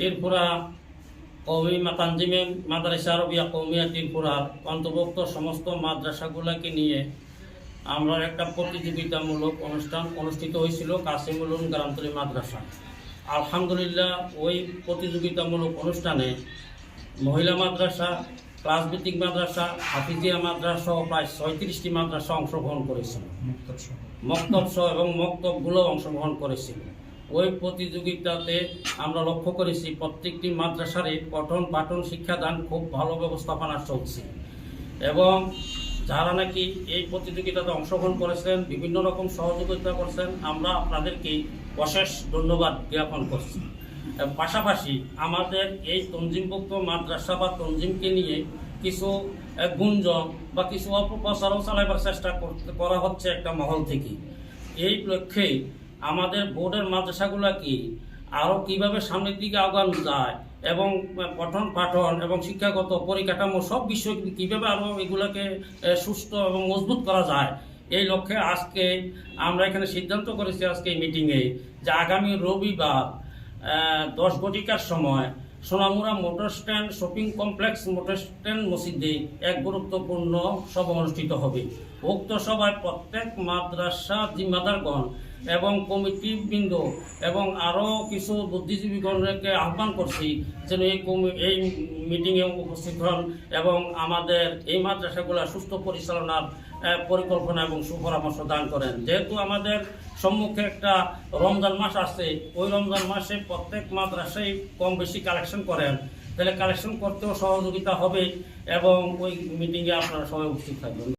ত্রিপুরা কৌমি তানজিমে মাদ্রাসা আরবিয়া কৌমিয়া ত্রিপুরার অন্তর্ভুক্ত সমস্ত মাদ্রাসাগুলোকে নিয়ে আমরা একটা প্রতিযোগিতামূলক অনুষ্ঠান অনুষ্ঠিত হয়েছিল কাসিমুল গ্রামতলী মাদ্রাসা। আলহামদুলিল্লাহ ওই প্রতিযোগিতামূলক অনুষ্ঠানে মহিলা মাদ্রাসা ক্লাস ভিত্তিক মাদ্রাসা হাফিজিয়া মাদ্রাসা সহ প্রায় ছয়ত্রিশটি মাদ্রাসা অংশগ্রহণ করেছিল। মক্তব সহ এবং মক্তবগুলো অংশগ্রহণ করেছিল। ওই প্রতিযোগিতাতে আমরা লক্ষ্য করেছি প্রত্যেকটি মাদ্রাসারে পঠন পাঠন শিক্ষাদান খুব ভালো ব্যবস্থাপনা চলছে। এবং যারা নাকি এই প্রতিযোগিতাতে অংশগ্রহণ করেছেন, বিভিন্ন রকম সহযোগিতা করছেন, আমরা আপনাদেরকে অশেষ ধন্যবাদ জ্ঞাপন করছি। পাশাপাশি আমাদের এই তঞ্জিমভুক্ত মাদ্রাসা বা তঞ্জিমকে নিয়ে কিছু গুঞ্জন বা কিছু অপপ্রচারও চালাইবার চেষ্টা করা হচ্ছে একটা মহল থেকে। এই লক্ষ্যে আমাদের বোর্ডের মাদ্রাসাগুলোকে আরও কীভাবে সামনের দিকে আগানো যায়? এবং পঠন পাঠন এবং শিক্ষাগত পরিকাঠামো সব বিষয় কীভাবে আরও এগুলোকে সুস্থ এবং মজবুত করা যায়? এই লক্ষ্যে আজকে আমরা এখানে সিদ্ধান্ত করেছি আজকে এই মিটিংয়ে যে আগামী রবিবার দশ ঘটিকার সময় Sonamura motor stand shopping complex motor stand মসজিদে এক গুরুত্বপূর্ণ সভা অনুষ্ঠিত হবে। উক্ত সভায় প্রত্যেক মাদ্রাসা জিম্মাদারগণ এবং কমিটিবৃন্দ এবং আরও কিছু বুদ্ধিজীবীগণকে আহ্বান করছি যেন এই এই মিটিংয়ে উপস্থিত হন এবং আমাদের এই মাদ্রাসাগুলো সুস্থ পরিচালনার পরিকল্পনা এবং সুপরামর্শ দান করেন। যেহেতু আমাদের সম্মুখে একটা রমজান মাস আছে ওই রমজান মাসে প্রত্যেক মাদ্রাসায় কম বেশি কালেকশন করেন। তাহলে কালেকশন করতেও সহযোগিতা হবে এবং ওই মিটিংয়ে আপনারা সবাই উপস্থিত থাকবেন।